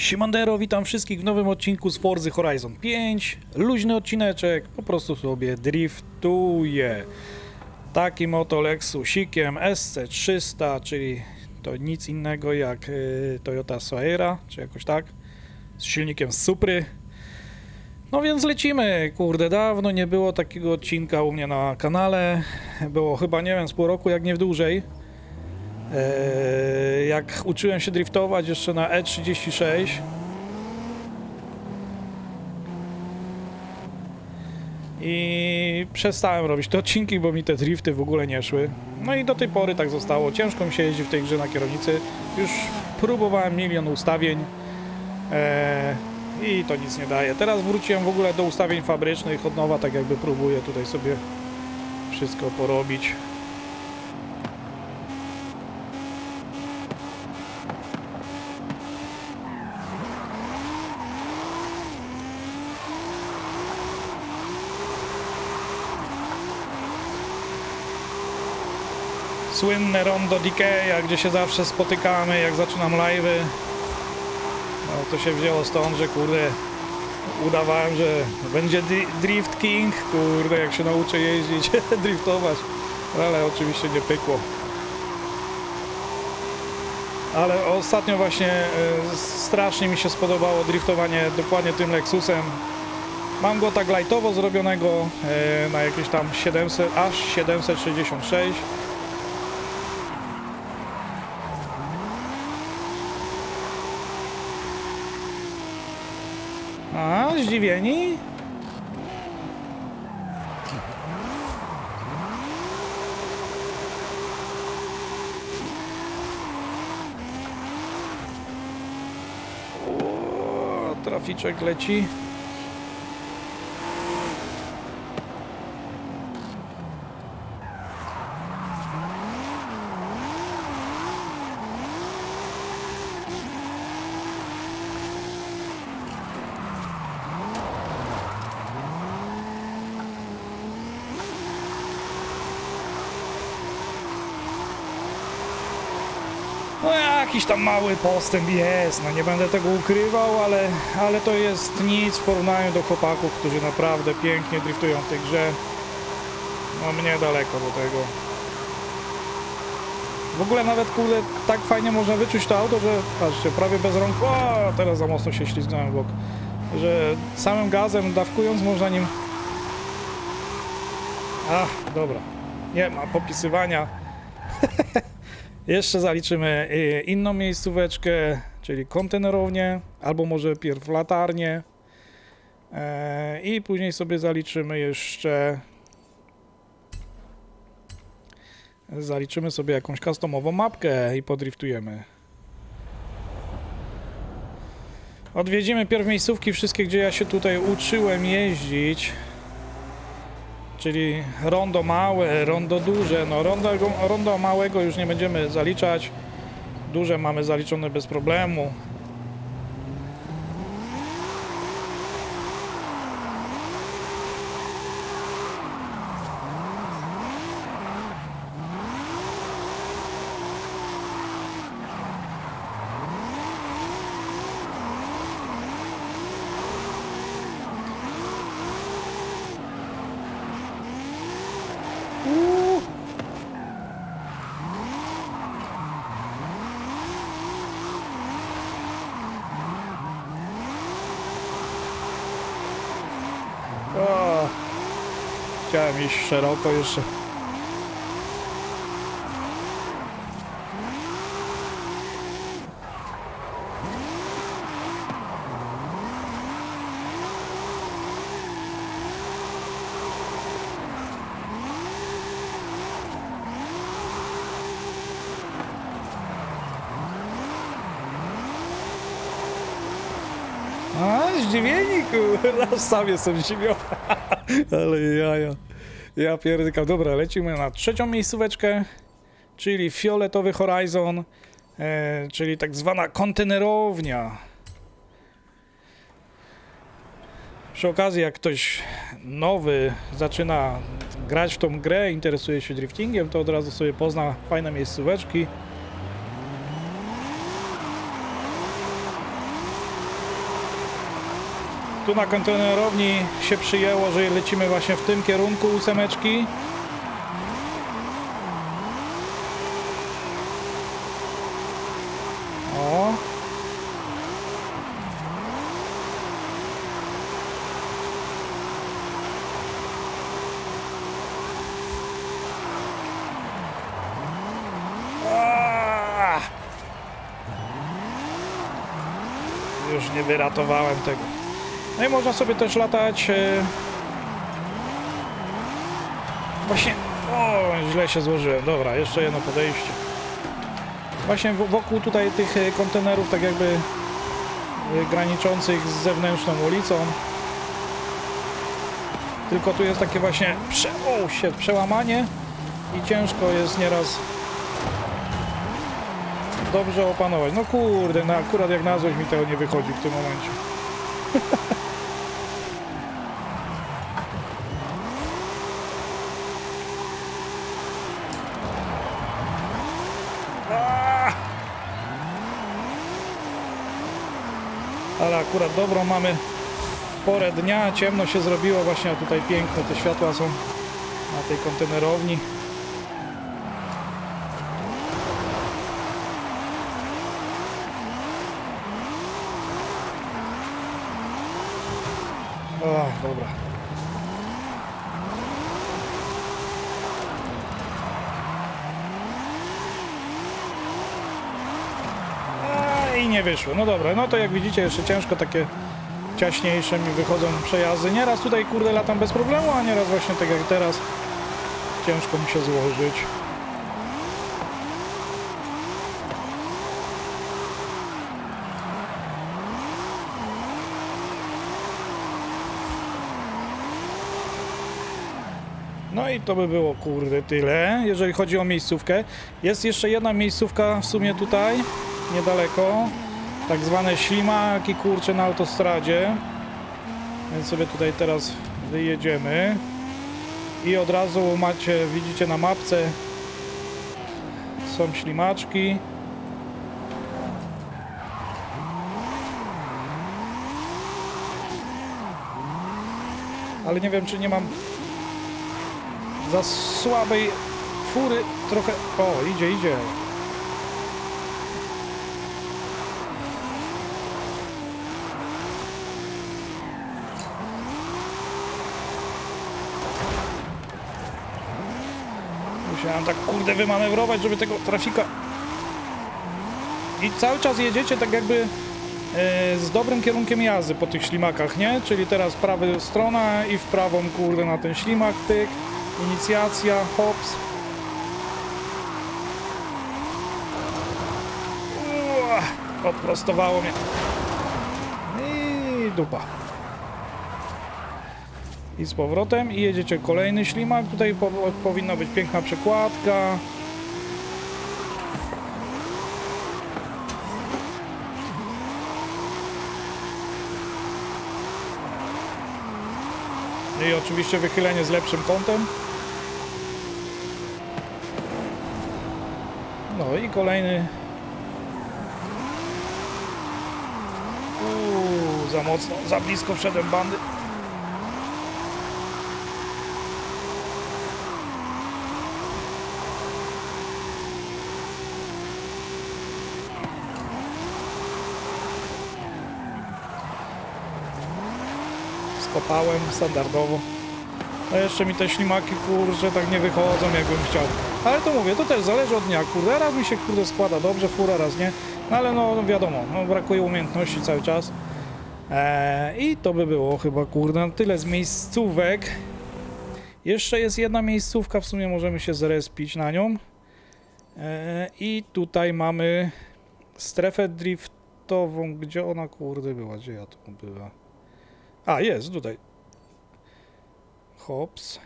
Siemandero, witam wszystkich w nowym odcinku z Forzy Horizon 5. Luźny odcineczek, po prostu sobie driftuję. Takim oto Lexusikiem SC300, czyli to nic innego jak y, Toyota Soera, czy jakoś tak, z silnikiem Supry. No więc lecimy, kurde, dawno nie było takiego odcinka u mnie na kanale. Było chyba, nie wiem, z pół roku, jak nie w dłużej. Eee, jak uczyłem się driftować jeszcze na E36 i przestałem robić te odcinki, bo mi te drifty w ogóle nie szły. No i do tej pory tak zostało. Ciężko mi się jeździ w tej grze na kierownicy. Już próbowałem milion ustawień eee, i to nic nie daje. Teraz wróciłem w ogóle do ustawień fabrycznych od nowa, tak jakby próbuję tutaj sobie wszystko porobić. Słynne rondo Dikeya, gdzie się zawsze spotykamy, jak zaczynam live'y. No to się wzięło stąd, że kurde, udawałem, że będzie Drift King, kurde, jak się nauczę jeździć, driftować. Ale oczywiście nie pykło. Ale ostatnio właśnie e, strasznie mi się spodobało driftowanie dokładnie tym Lexusem. Mam go tak lightowo zrobionego e, na jakieś tam 700, aż 766. A, zdziwieni? Traficzek leci. No jakiś tam mały postęp jest, no nie będę tego ukrywał, ale, ale to jest nic w porównaniu do chłopaków, którzy naprawdę pięknie driftują w tej grze. No mnie daleko do tego. W ogóle nawet kurde tak fajnie można wyczuć to auto, że patrzcie, prawie bez rąk, o, teraz za mocno się ślizgnąłem w bok, że samym gazem dawkując można nim... Ach, dobra, nie ma popisywania. Jeszcze zaliczymy y, inną miejscóweczkę, czyli kontenerownię, albo może pierw latarnię. E, I później sobie zaliczymy jeszcze. Zaliczymy sobie jakąś customową mapkę i podriftujemy. Odwiedzimy pierw miejscówki wszystkie, gdzie ja się tutaj uczyłem jeździć. Czyli rondo małe, rondo duże. No rondo, rondo małego już nie będziemy zaliczać. Duże mamy zaliczone bez problemu. Uuu. O, chciałem iść szeroko jeszcze. A, zdziwieni, kurwa, sam jestem zdziwiony. Ale jaja. Ja pierdykam. Dobra, lecimy na trzecią miejscóweczkę, czyli fioletowy Horizon, e, czyli tak zwana kontenerownia. Przy okazji, jak ktoś nowy zaczyna grać w tą grę, interesuje się driftingiem, to od razu sobie pozna fajne miejscóweczki. Tu na kontenerowni się przyjęło, że lecimy właśnie w tym kierunku ósemeczki. O. Już nie wyratowałem tego. No i można sobie też latać. e, Właśnie. O, źle się złożyłem. Dobra, jeszcze jedno podejście. Właśnie wo- wokół tutaj tych e, kontenerów, tak jakby e, graniczących z zewnętrzną ulicą. Tylko tu jest takie właśnie prze... o, się, przełamanie i ciężko jest nieraz dobrze opanować. No kurde, no akurat jak na złość mi tego nie wychodzi w tym momencie. Ale akurat dobrą mamy porę dnia, ciemno się zrobiło właśnie, tutaj piękne te światła są na tej kontenerowni. O, dobra. A, I nie wyszło. No dobra, no to jak widzicie jeszcze ciężko takie ciaśniejsze mi wychodzą przejazdy. Nieraz tutaj kurde latam bez problemu, a nieraz właśnie tak jak teraz ciężko mi się złożyć. No i to by było kurde tyle, jeżeli chodzi o miejscówkę. Jest jeszcze jedna miejscówka w sumie tutaj, niedaleko. Tak zwane ślimaki kurcze na autostradzie. Więc sobie tutaj teraz wyjedziemy. I od razu macie, widzicie na mapce są ślimaczki. Ale nie wiem czy nie mam za słabej fury trochę... O, idzie, idzie. Musiałem tak kurde wymanewrować, żeby tego trafika... I cały czas jedziecie tak jakby e, z dobrym kierunkiem jazdy po tych ślimakach, nie? Czyli teraz prawa strona i w prawą kurde na ten ślimak, tyk. Inicjacja, hops. Ua, Odprostowało mnie. I dupa. I z powrotem i jedziecie kolejny ślimak. Tutaj po, powinna być piękna przekładka. I oczywiście wychylenie z lepszym kątem. No i kolejny. Uuu, za mocno, za blisko wszedłem bandy. Skopałem standardowo. A jeszcze mi te ślimaki, kurczę, tak nie wychodzą jakbym chciał. Ale to mówię, to też zależy od dnia, kurde. Raz mi się, kurde, składa dobrze, fura, raz nie. No ale no wiadomo, no, brakuje umiejętności cały czas. Eee, I to by było chyba, kurde, tyle z miejscówek. Jeszcze jest jedna miejscówka, w sumie możemy się zrespić na nią. Eee, I tutaj mamy strefę driftową. Gdzie ona, kurde, była? Gdzie ja tu była? A, jest, tutaj. Hops.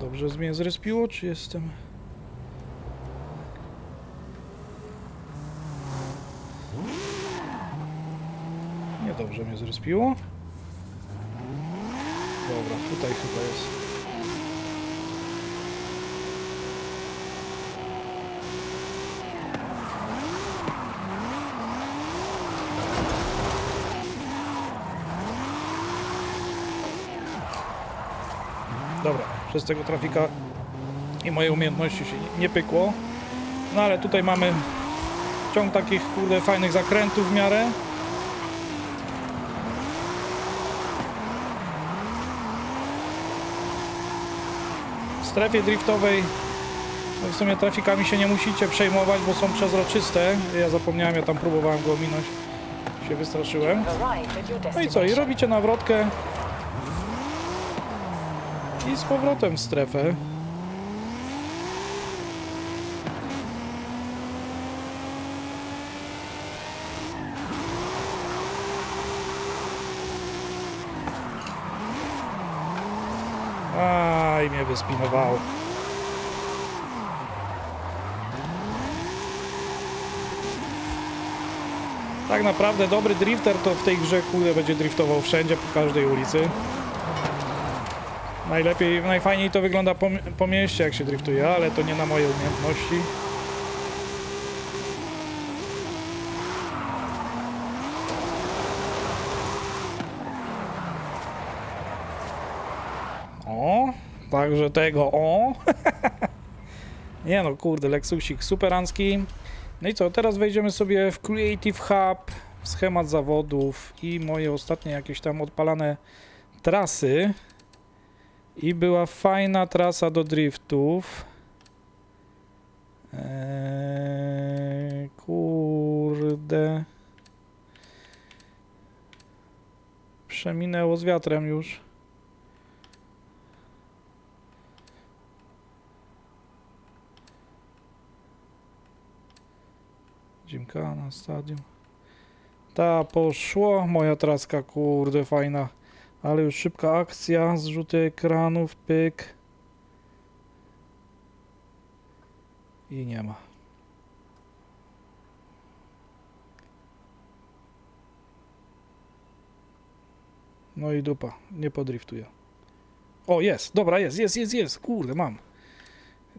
Dobrze z mnie zrespiło, czy jestem... Niedobrze mnie zrespiło. Dobra, tutaj chyba jest. Przez tego trafika i moje umiejętności się nie, pykło. No ale tutaj mamy ciąg takich kurde fajnych zakrętów w miarę. W strefie driftowej no w sumie trafikami się nie musicie przejmować, bo są przezroczyste. Ja zapomniałem, ja tam próbowałem go ominąć. Się wystraszyłem. No i co? I robicie nawrotkę. I z powrotem w strefę. Aj, mnie wyspinowało. Tak naprawdę dobry drifter to w tej grze kurde będzie driftował wszędzie, po każdej ulicy. Najlepiej, najfajniej to wygląda po, po mieście jak się driftuje, ale to nie na moje umiejętności. O, także tego o. nie no, kurde, Lexusik superancki. No i co, teraz wejdziemy sobie w Creative Hub, w schemat zawodów i moje ostatnie jakieś tam odpalane trasy. I była fajna trasa do driftów. Eee, kurde. Przeminęło z wiatrem już. Gymkhana, stadium. Ta poszło, moja traska, kurde, fajna. Ale już szybka akcja, zrzuty ekranów, pyk. I nie ma. No i dupa, nie podriftuję. O, jest, dobra, jest, jest, jest, jest, kurde, mam.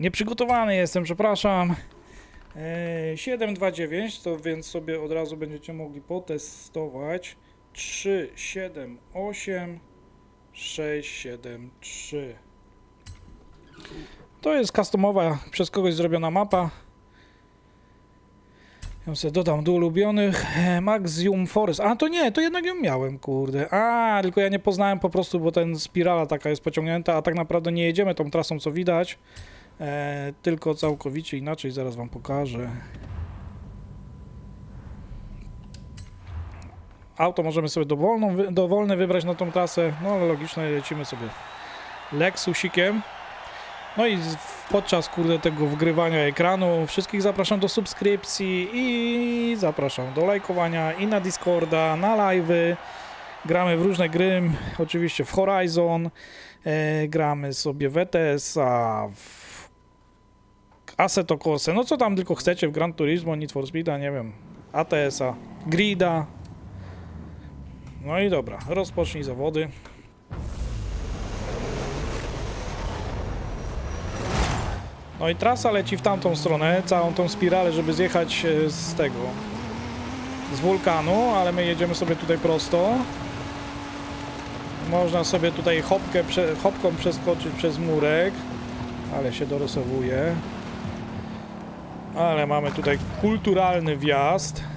Nieprzygotowany jestem, przepraszam. Eee, 729, to więc sobie od razu będziecie mogli potestować. 3, 7, 8, 6, 7, 3. To jest customowa, przez kogoś zrobiona mapa. Ja sobie dodam do ulubionych. Maxium Forest. A to nie, to jednak ją miałem, kurde. A, tylko ja nie poznałem po prostu, bo ten spirala taka jest pociągnięta, a tak naprawdę nie jedziemy tą trasą, co widać. E, tylko całkowicie inaczej, zaraz wam pokażę. Auto możemy sobie dowolną, dowolne wybrać na tą trasę, no ale logiczne, lecimy sobie Lexusikiem. No i podczas kurde tego wgrywania ekranu wszystkich zapraszam do subskrypcji i zapraszam do lajkowania i na Discorda, na live'y. Gramy w różne gry, oczywiście w Horizon, e, gramy sobie w ETS-a, w Assetto no co tam tylko chcecie w Gran Turismo, Need for Speed'a, nie wiem, ATS-a, Grida. No i dobra, rozpocznij zawody. No i trasa leci w tamtą stronę, całą tą spiralę, żeby zjechać e, z tego, z wulkanu, ale my jedziemy sobie tutaj prosto. Można sobie tutaj hopkę, hopką przeskoczyć przez murek, ale się dorysowuje. Ale mamy tutaj kulturalny wjazd.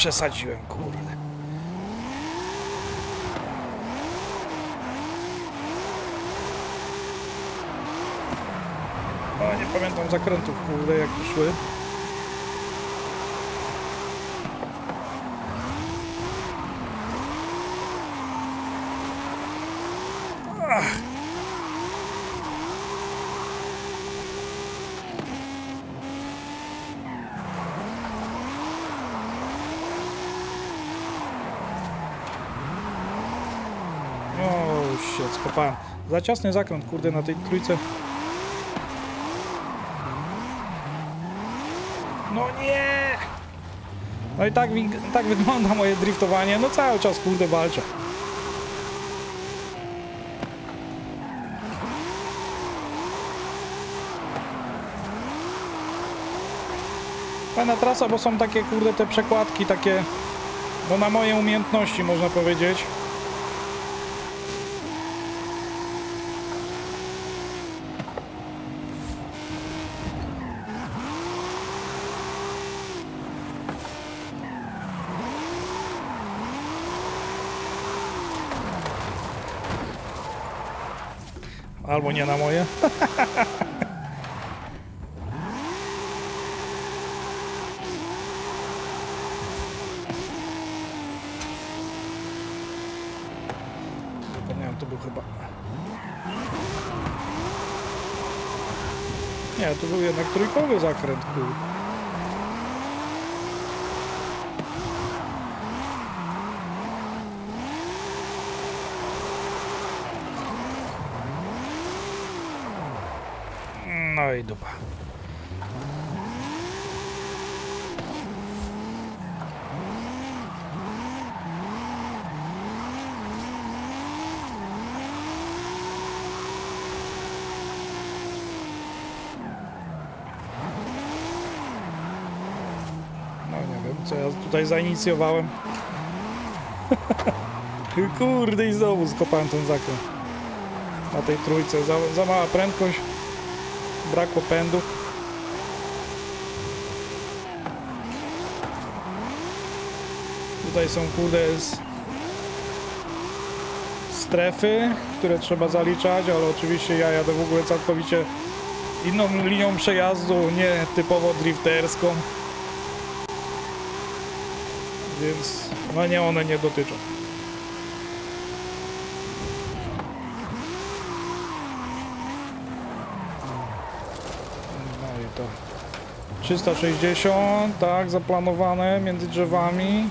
Przesadziłem, kurde. O, nie pamiętam zakrętów, kurde, jak szły. Ach. O, shit, skopałem. Za ciasny zakręt, kurde, na tej trójce. No nie! No i tak, tak wygląda moje driftowanie. No cały czas kurde walczę. Fajna trasa, bo są takie kurde te przekładki, takie no na moje umiejętności można powiedzieć. Albo nie na moje. Zapomniałem, to był chyba... Nie, to był jednak trójkowy zakręt. No i dupa. Co ja tutaj zainicjowałem. Kurde i znowu skopałem ten zakręt. Na tej trójce. Za, za mała prędkość. Brakło pędu. Tutaj są kurde s- strefy, które trzeba zaliczać, ale oczywiście ja jadę w ogóle całkowicie inną linią przejazdu, nie typowo drifterską. Więc no nie one nie dotyczą. No i to 360, tak, zaplanowane między drzewami.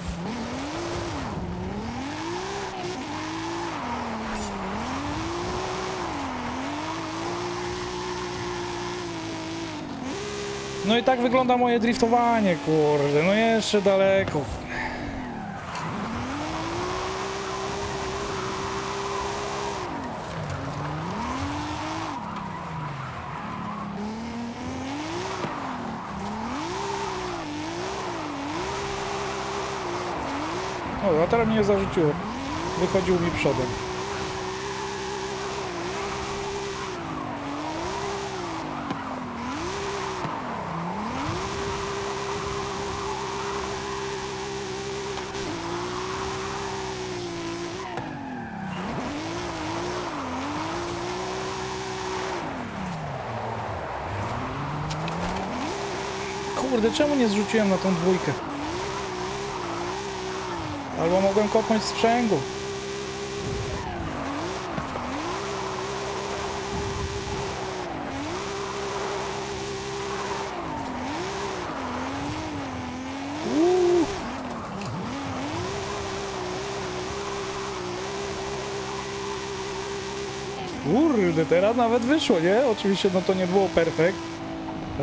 No i tak wygląda moje driftowanie, kurde, no jeszcze daleko. Teraz mnie zarzuciło. Wychodził mi przodem. Kurde, czemu nie zrzuciłem na tą dwójkę? Albo mogłem kopnąć sprzęgu. Kurde, teraz nawet wyszło, nie? Oczywiście no to nie było perfekt,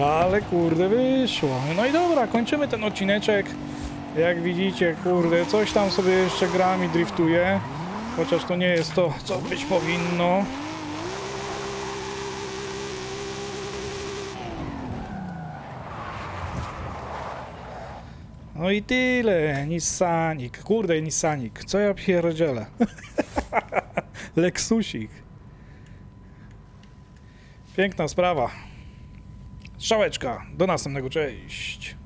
ale kurde wyszło. No i dobra, kończymy ten odcineczek. Jak widzicie, kurde, coś tam sobie jeszcze gram i driftuję. Chociaż to nie jest to, co być powinno. No i tyle, Nissanik. Kurde, Nissanik, co ja pierdzielę? Lexusik. Piękna sprawa. Strzałeczka. Do następnego, cześć.